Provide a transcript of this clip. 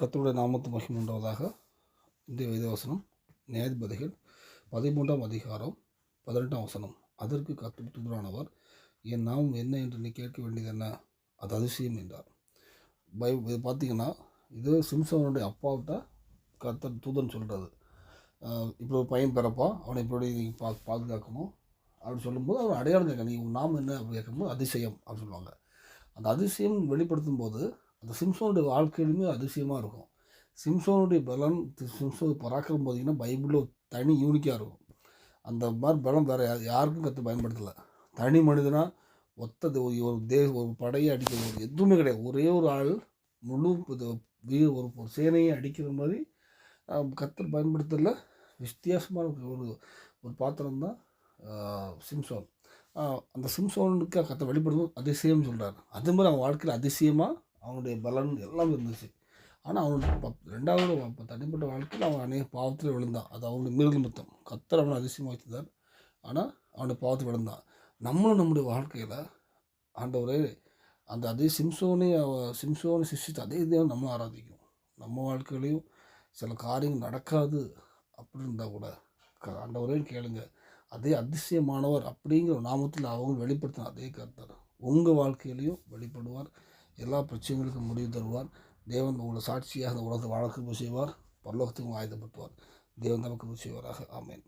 கர்த்தருடைய நாமத்து மகிம் உண்டாவதாக. இந்த வேதவசனம் நியாயபதிகள் பதிமூன்றாம் அதிகாரம் பதினெட்டாம் வசனம். அதற்கு கத்து தூதரானவர் என் நாம் என்ன என்று நீ கேட்க வேண்டியது என்ன? அது அதிசயம் என்றார். பை இது பார்த்தீங்கன்னா இது சிம்சவனுடைய அப்பாவிட்ட கத்தர் தூதன் சொல்கிறது இப்போ ஒரு பையன் பிறப்பான் அவனை இப்படி நீங்கள் பா பாதுகாக்கணும் அப்படின்னு சொல்லும்போது அவன் அடையாளம் கேட்க நீ உன் நாம் என்ன? அப்படி கேட்கும்போது அதிசயம் அப்படின்னு சொல்லுவாங்க. அந்த அதிசயம் வெளிப்படுத்தும் போது அந்த சிம்சோனுடைய வாழ்க்கையிலுமே அதிசயமாக இருக்கும். சிம்சோனுடைய பலன் சிம்சோன் பராக்கிரம் பார்த்தீங்கன்னா பைபிளில் தனி யூனிக்காக இருக்கும். அந்த மாதிரி பலம் வேறு யா- யாருக்கும் கற்று பயன்படுத்தலை. தனி மனிதனா ஒத்தது ஒரு தே ஒரு படையை அடிக்கிறது ஒரு எதுவுமே கிடையாது. ஒரே ஒரு ஆள் முழு வீர வீ ஒரு ஒரு சேனையை அடிக்கிற மாதிரி கத்தர் பயன்படுத்தல. வித்தியாசமான ஒரு ஒரு பாத்திரம் தான் சிம்சோன். அந்த சிம்சோனுக்கு கத்தை வெளிப்படுத்தும் அதிசயம்னு சொல்கிறார் அது மாதிரி அவன் வாழ்க்கையில் அதிசயமாக அவனுடைய பலன் எல்லாம் இருந்துச்சு. ஆனால் அவனுடைய ப- ரெண்டாவது இப்போ தனிப்பட்ட வாழ்க்கையில் அவன் அநேக பாவத்தில் விழுந்தான். அது அவனுடைய மீறுதல் மொத்தம். கத்தர் அவனை அதிசயமாக வைத்தார் ஆனால் அவனுடைய பாவத்தில் விழுந்தான். நம்மளும் நம்முடைய வாழ்க்கையில் ஆண்டவரே அந்த அதே சிம்சோனை அவ- சிம்சோனை சிஷித்து அதே தேவன் நம்மளும் ஆராதிக்கும். நம்ம வாழ்க்கையிலையும் சில காரியங்கள் நடக்காது அப்படி இருந்தால் கூட க- ஆண்டவரே கேளுங்க. அதே அதிசயமானவர் அப்படிங்கிற நாமத்தில் அவங்க வெளிப்படுத்தின அதே கருத்தர். உங்கள் வாழ்க்கையிலையும் வெளிப்படுவார். எல்லா பிரச்சனைகளுக்கும் முடிவு தருவார். தேவன் உங்களை சாட்சியாக அந்த உலகத்தை வாழ்க்கை செய்வார். பரலோகத்துக்கும் ஆயுதப்படுத்துவார் தேவன் நமக்கு செய்வாராக. ஆமேன்.